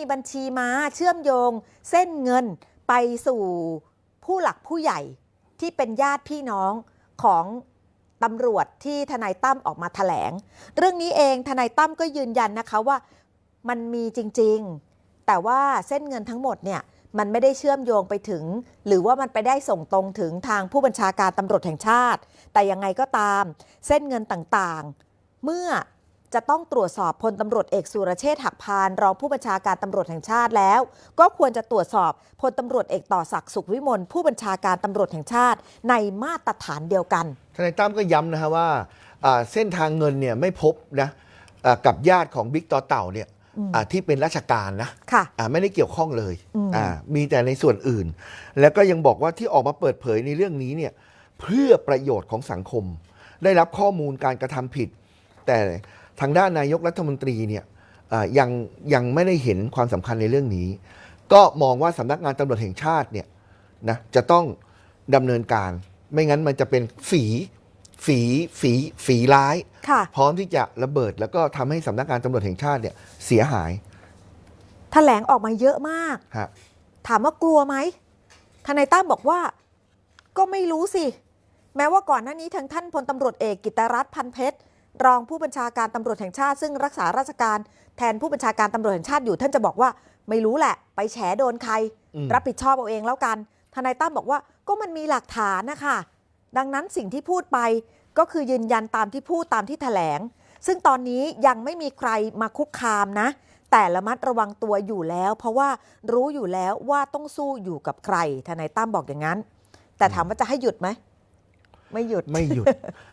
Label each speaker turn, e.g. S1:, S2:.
S1: มีบัญชีม้าเชื่อมโยง เส้นเงินไปสู่ผู้หลักผู้ใหญ่ที่เป็นญาติพี่น้องของตำรวจที่ทนายตั้มออกมาแถลง เรื่องนี้เองทนายตั้มก็ยืนยันนะคะว่ามันมีจริงๆ แต่ว่าเส้นเงินทั้งหมดเนี่ยมันไม่ได้เชื่อมโยงไปถึง หรือว่ามันไปได้ส่งตรงถึงทางผู้บัญชาการตำรวจแห่งชาติ แต่ยังไงก็ตาม เส้นเงินต่างๆ เมื่อ จะต้องตรวจสอบพลตำรวจเอกสุรเชษฐ์หักพานรองผู้บัญชาการตำรวจแห่งชาติแล้ว ก็ควรจะตรวจสอบพลตำรวจเอกต่อศักดิ์สุขวิมลผู้บัญชาการตำรวจแห่งชาติ ในมาตรฐานเดียวกัน
S2: ทนายตั้มก็ย้ำนะฮะว่าอ่าเส้นทางเงินเนี่ยไม่พบนะอ่ากับญาติของบิ๊กต่อเต่าเนี่ย
S1: อืม
S2: อ่าที่เป็นราชการนะ
S1: ค่ะ
S2: อ่าไม่ได้เกี่ยวข้องเลย
S1: อืม
S2: อ่ามีแต่ในส่วนอื่น แล้วก็ยังบอกว่าที่ออกมาเปิดเผยในเรื่องนี้เนี่ยเพื่อประโยชน์ของสังคม ได้รับข้อมูลการกระทำผิด แต่ ทางด้านนายกรัฐมนตรีเนี่ยอ่ายังยังไม่ได้เห็นความสำคัญในเรื่องนี้ ก็มองว่าสำนักงานตำรวจแห่งชาติเนี่ยนะจะต้องดำเนินการ ไม่งั้นมันจะเป็นฝีฝีฝีฝีร้าย
S1: ค่ะ
S2: พร้อมที่จะระเบิด แล้วก็ทำให้สำนักงานตำรวจแห่งชาติเนี่ยเสียหาย
S1: แถลงออกมาเยอะมาก
S2: ฮะ
S1: ถามว่ากลัวไหมทนายตั้มบอกว่าก็ไม่รู้สิ แม้ว่าก่อนหน้านี้ทางท่านพลตำรวจเอกกิตรัฐพันเพชร รองผู้บัญชาการตำรวจแห่งชาติ ซึ่งรักษาราชการแทนผู้บัญชาการตำรวจแห่งชาติอยู่ ท่านจะบอกว่าไม่รู้แหละ ไปแฉโดนใคร
S2: อืม
S1: รับผิดชอบเอาเองแล้วกัน ทนายตั้มบอกว่าก็มันมีหลักฐานนะคะดังนั้นสิ่งที่พูดไปก็คือยืนยันตามที่พูดตามที่แถลง ซึ่งตอนนี้ยังไม่มีใครมาคุกคามนะ แต่ระมัดระวังตัวอยู่แล้ว เพราะว่ารู้อยู่แล้วว่าต้องสู้อยู่กับใครทนายตั้มบอกอย่างนั้น แต่ถามว่าจะให้หยุดไหมไม่หยุด
S2: ไม่หยุด